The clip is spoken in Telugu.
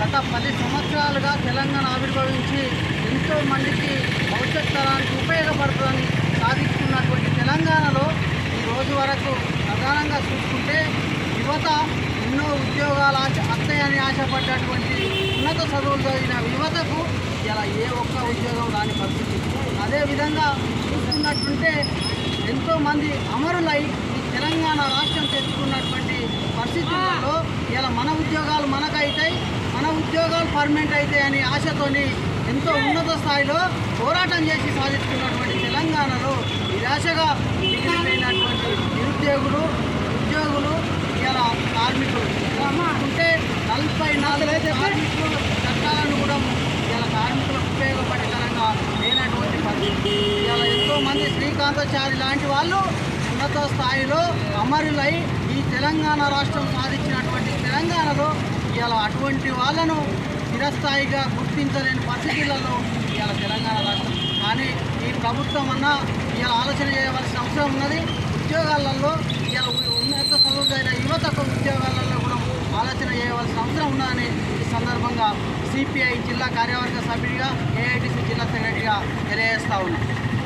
గత పది సంవత్సరాలుగా తెలంగాణ ఆవిర్భవించి ఎంతో మందికి భవిష్యత్ తరానికి ఉపయోగపడుతుందని సాధిస్తున్నటువంటి తెలంగాణలో ఈ రోజు వరకు ప్రధానంగా చూసుకుంటే యువత ఎన్నో ఉద్యోగాలు ఆశ వస్తాయని ఆశపడ్డటువంటి ఉన్నత చదువులు చదివిన యువతకు ఇలా ఏ ఒక్క ఉద్యోగం రాని పరిస్థితి. అదేవిధంగా చూస్తున్నట్టుంటే ఎంతోమంది అమరులై ఈ తెలంగాణ రాష్ట్రం తెచ్చుకున్నటువంటి పరిస్థితులలో ఇలా మన ఉద్యోగాలు మనకైతే ఉద్యోగాలు పర్మనెంట్ అయితే అనే ఆశతోని ఎంతో ఉన్నత స్థాయిలో పోరాటం చేసి సాధిస్తున్నటువంటి తెలంగాణలో నిరాశగా మిగిలిపోయినటువంటి నిరుద్యోగులు ఉద్యోగులు ఇలా కార్మికులు. అంటే నలభై నాలుగు కార్మికులు చట్టాలను కూడా ఇలా కార్మికులకు ఉపయోగపడేకరంగా లేనటువంటి పరిస్థితి. ఇలా ఎంతోమంది శ్రీకాంతాచారి లాంటి వాళ్ళు ఉన్నత స్థాయిలో అమరులై ఈ తెలంగాణ రాష్ట్రం సాధించినటువంటి తెలంగాణలో ఇలా అటువంటి వాళ్ళను చిరస్థాయిగా గుర్తించలేని పరిస్థితులలో ఇవాళ తెలంగాణ రాష్ట్రం. కానీ ఈ ప్రభుత్వం అన్నా ఇలా ఆలోచన చేయవలసిన అవసరం ఉన్నది. ఉద్యోగాలలో ఇలా ఉన్నత చదువులైన యువతకు ఉద్యోగాలలో కూడా ఆలోచన చేయవలసిన అవసరం ఉన్నదని ఈ సందర్భంగా సిపిఐ జిల్లా కార్యవర్గ సభ్యుడిగా ఏఐటిసి జిల్లా సెక్రటరీగా తెలియజేస్తా ఉన్నాను